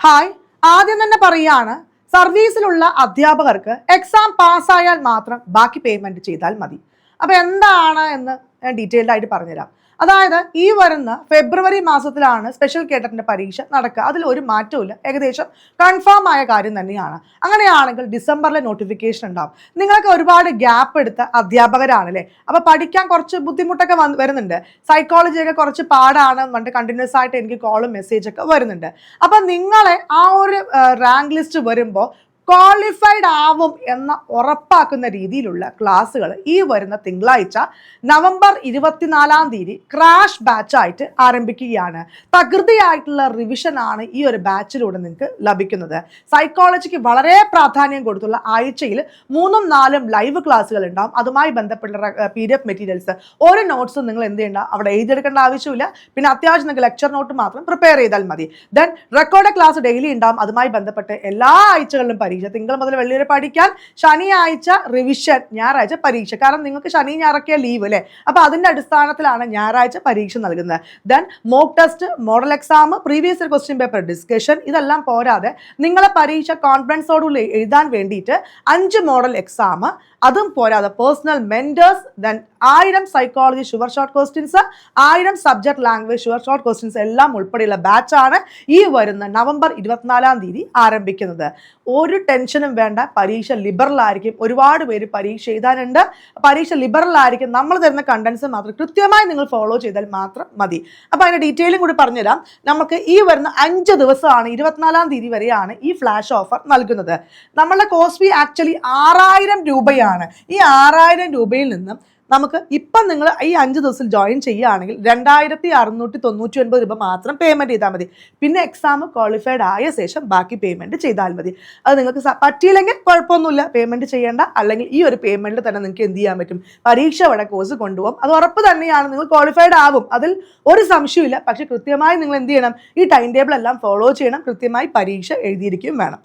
Hi ആദ്യം തന്നെ പറയാണ് സർവീസിലുള്ള അധ്യാപകർക്ക് എക്സാം പാസ്സായാൽ മാത്രം ബാക്കി പേയ്മെന്റ് ചെയ്താൽ മതി. അപ്പൊ എന്താണ് എന്ന് ഞാൻ ഡീറ്റെയിൽഡ് ആയിട്ട് പറഞ്ഞുതരാം. അതായത് ഈ വരുന്ന ഫെബ്രുവരി മാസത്തിലാണ് സ്പെഷ്യൽ കേഡറ്റിന്റെ പരീക്ഷ നടക്കുക. അതിൽ ഒരു മാറ്റവും ഏകദേശം കൺഫേം ആയ കാര്യം തന്നെയാണ്. അങ്ങനെയാണെങ്കിൽ ഡിസംബറിലെ നോട്ടിഫിക്കേഷൻ ഉണ്ടാവും. നിങ്ങൾക്ക് ഒരുപാട് ഗ്യാപ്പ് എടുത്ത അധ്യാപകരാണല്ലേ? അപ്പൊ പഠിക്കാൻ കുറച്ച് ബുദ്ധിമുട്ടൊക്കെ വരുന്നുണ്ട്. സൈക്കോളജിയൊക്കെ കുറച്ച് പാടാണ് പറഞ്ഞിട്ട് കണ്ടിന്യൂസ് ആയിട്ട് എനിക്ക് കോളും മെസ്സേജൊക്കെ വരുന്നുണ്ട്. അപ്പൊ നിങ്ങളെ ആ ഒരു റാങ്ക് ലിസ്റ്റ് വരുമ്പോൾ ക്വാളിഫൈഡ് ആവും എന്ന് ഉറപ്പാക്കുന്ന രീതിയിലുള്ള ക്ലാസ്സുകൾ ഈ വരുന്ന തിങ്കളാഴ്ച നവംബർ ഇരുപത്തിനാലാം തീയതി ക്രാഷ് ബാച്ചായിട്ട് ആരംഭിക്കുകയാണ്. തകൃതിയായിട്ടുള്ള റിവിഷൻ ആണ് ഈ ഒരു ബാച്ചിലൂടെ നിങ്ങൾക്ക് ലഭിക്കുന്നത്. സൈക്കോളജിക്ക് വളരെ പ്രാധാന്യം കൊടുത്തുള്ള ആഴ്ചയിൽ മൂന്നും നാലും ലൈവ് ക്ലാസ്സുകൾ ഉണ്ടാവും. അതുമായി ബന്ധപ്പെട്ട പി ഡി എഫ് മെറ്റീരിയൽസ് ഓരോ നോട്ട്സും നിങ്ങൾ എന്ത് ചെയ്യേണ്ട അവിടെ എഴുതിയെടുക്കേണ്ട ആവശ്യമില്ല. പിന്നെ അത്യാവശ്യം നിങ്ങൾക്ക് ലെക്ചർ നോട്ട് മാത്രം പ്രിപ്പയർ ചെയ്താൽ മതി. ദെൻ റെക്കോർഡ് ക്ലാസ് ഡെയിലി ഉണ്ടാവും. അതുമായി ബന്ധപ്പെട്ട് എല്ലാ ആഴ്ചകളിലും പരീക്ഷ. തിങ്കൾ മുതൽ വെള്ളി വരെ പഠിക്കാൻ ശനിയാഴ്ച റിവിഷൻ ഞായറാഴ്ച പരീക്ഷ. കാരണം നിങ്ങൾക്ക് ശനി ഞായറൊക്കെ ലീവ് അല്ലേ അപ്പോൾ അതിന്റെ അടിസ്ഥാനത്തിലാണ് ഞായറാഴ്ച പരീക്ഷ നൽകുന്നത്. Then mock test model exam previous year question paper discussion ഇതെല്ലാം പോരാതെ നിങ്ങളെ പരീക്ഷ കോൺഫിഡൻസോടുകൂടി എഴുതാൻ വേണ്ടിയിട്ട് അഞ്ച് മോഡൽ എക്സാം അതും പോരാതെ പേഴ്സണൽ മെന്റേഴ്സ് ദെൻ ആയിരം സൈക്കോളജി ഷുവർ ഷോർട്ട് ക്വസ്റ്റ്യൻസ് ആയിരം subject language sure short questions എല്ലാം ഉൾപ്പെടെയുള്ള ബാച്ചാണ് ഈ വരുന്ന നവംബർ ഇരുപത്തിനാലാം തീയതി ആരംഭിക്കുന്നത്. ഒരു ടെൻഷനും വേണ്ട. പരീക്ഷ ലിബറൽ ആയിരിക്കും. ഒരുപാട് പേര് പരീക്ഷ എഴുതാനുണ്ട്. പരീക്ഷ ലിബറൽ ആയിരിക്കും. നമ്മൾ തരുന്ന കണ്ടൻസ് മാത്രം കൃത്യമായി നിങ്ങൾ ഫോളോ ചെയ്താൽ മാത്രം മതി. അപ്പോൾ അതിന്റെ ഡീറ്റെയിലും കൂടി പറഞ്ഞുതരാം. നമുക്ക് ഈ വരുന്ന അഞ്ച് ദിവസമാണ് ഇരുപത്തിനാലാം തീയതി വരെയാണ് ഈ ഫ്ലാഷ് ഓഫർ നൽകുന്നത്. നമ്മളുടെ കോസ്റ്റ് ഫീ ആക്ച്വലി ആറായിരം രൂപയാണ്. ഈ ആറായിരം രൂപയിൽ നിന്നും നമുക്ക് ഇപ്പം നിങ്ങൾ ഈ അഞ്ച് ദിവസം ജോയിൻ ചെയ്യുകയാണെങ്കിൽ രണ്ടായിരത്തി അറുന്നൂറ്റി തൊണ്ണൂറ്റി ഒൻപത് രൂപ മാത്രം പേയ്മെന്റ് ചെയ്താൽ മതി. പിന്നെ എക്സാം ക്വാളിഫൈഡ് ആയ ശേഷം ബാക്കി പേയ്മെന്റ് ചെയ്താൽ മതി. അത് നിങ്ങൾക്ക് പറ്റിയില്ലെങ്കിൽ കുഴപ്പമൊന്നുമില്ല. പേയ്മെന്റ് ചെയ്യേണ്ട. അല്ലെങ്കിൽ ഈ ഒരു പേയ്മെന്റിൽ തന്നെ നിങ്ങൾക്ക് എന്ത് ചെയ്യാൻ പറ്റും? പരീക്ഷ അവിടെ കോഴ്സ് കൊണ്ടുപോകും. അത് ഉറപ്പ് തന്നെയാണ്. നിങ്ങൾ ക്വാളിഫൈഡ് ആവും. അതിൽ ഒരു സംശയമില്ല പക്ഷേ കൃത്യമായി നിങ്ങൾ എന്ത് ചെയ്യണം? ഈ ടൈം ടേബിൾ എല്ലാം ഫോളോ ചെയ്യണം. കൃത്യമായി പരീക്ഷ എഴുതിയിരിക്കുകയും വേണം.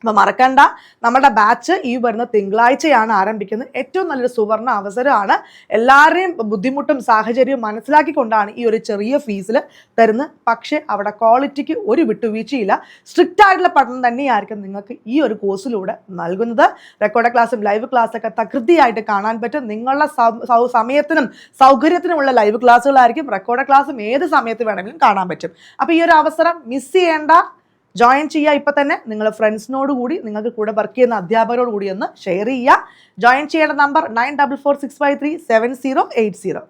അപ്പോൾ മറക്കണ്ട. നമ്മുടെ ബാച്ച് ഈ വരുന്ന തിങ്കളാഴ്ചയാണ് ആരംഭിക്കുന്നത്. ഏറ്റവും നല്ലൊരു സുവർണ അവസരമാണ്. എല്ലാവരുടെയും ബുദ്ധിമുട്ടും സാഹചര്യവും മനസ്സിലാക്കിക്കൊണ്ടാണ് ഈ ഒരു ചെറിയ ഫീസിൽ തരുന്നത് പക്ഷേ അവിടെ ക്വാളിറ്റിക്ക് ഒരു വിട്ടുവീഴ്ചയില്ല. സ്ട്രിക്റ്റ് ആയിട്ടുള്ള പഠനം തന്നെയായിരിക്കും നിങ്ങൾക്ക് ഈ ഒരു കോഴ്സിലൂടെ നൽകുന്നത്. റെക്കോർഡ് ക്ലാസ്സും ലൈവ് ക്ലാസ്സൊക്കെ തകൃതിയായിട്ട് കാണാൻ പറ്റും. നിങ്ങളുടെ സമയത്തിനും സൗകര്യത്തിനുമുള്ള ലൈവ് ക്ലാസ്സുകളായിരിക്കും റെക്കോർഡ് ക്ലാസ്സും ഏത് സമയത്ത് വേണമെങ്കിലും കാണാൻ പറ്റും. അപ്പോൾ ഈ ഒരു അവസരം മിസ് ചെയ്യേണ്ട. ജോയിൻ ചെയ്യുക ഇപ്പം തന്നെ. നിങ്ങൾ ഫ്രണ്ട്സിനോട് കൂടി നിങ്ങൾക്ക് കൂടെ വർക്ക് ചെയ്യുന്ന അധ്യാപകരോട് കൂടി ഒന്ന് ഷെയർ ചെയ്യുക. ജോയിൻ ചെയ്യേണ്ട number nine double four six five three seven zero eight zero